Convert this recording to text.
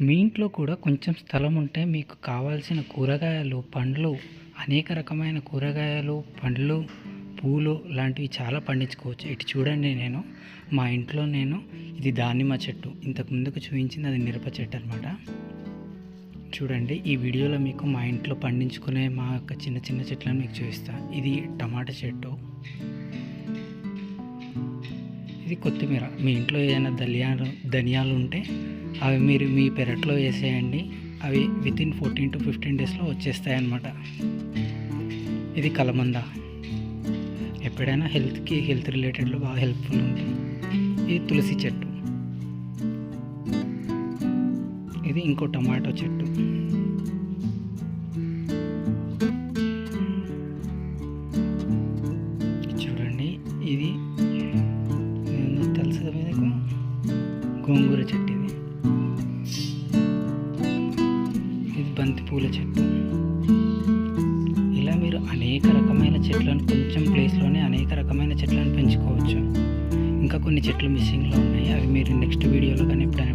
మీ ఇంట్లో కూడా కొంచెం స్థలం ఉంటే మీకు కావాల్సిన కూరగాయలు పండ్లు అనేక రకమైన కూరగాయలు పండ్లు పూలు లాంటివి చాలా పండించుకోవచ్చు. ఇటు చూడండి నేను మా ఇంట్లో నేను ఇది దానిమ్మ చెట్టు. ఇంతకు ముందుకు చూపించింది అది మిరప చెట్టు అనమాట చూడండి ఈ వీడియోలో మీకు మా ఇంట్లో పండించుకునే మా యొక్క చిన్న చిన్న చెట్లను మీకు చూపిస్తాను ఇది టమాటా చెట్టు. ఇది కొత్తిమీర. మీ ఇంట్లో ఏదైనా ధనియాలు ధనియాలు ఉంటే అవి మీరు మీ పెరట్లో వేసేయండి. అవి within fourteen to fifteen డేస్లో వచ్చేస్తాయి అన్నమాట ఇది కలమంద ఎప్పుడైనా హెల్త్కి హెల్త్ రిలేటెడ్లో బాగా హెల్ప్ఫుల్ ఉంటుంది. ఇది తులసి చెట్టు. ఇది ఇంకో టమాటో చెట్టు. గోంగూర చెట్టు ఇది ఇది బంతి పూల చెట్టు ఇలా మీరు అనేక రకమైన చెట్లను కొంచెం ప్లేస్లోనే అనేక రకమైన చెట్లను పెంచుకోవచ్చు. ఇంకా కొన్ని చెట్లు మిస్సింగ్లో ఉన్నాయి. అవి మీరు నెక్స్ట్ వీడియోలో కానీ ఎప్పుడైనా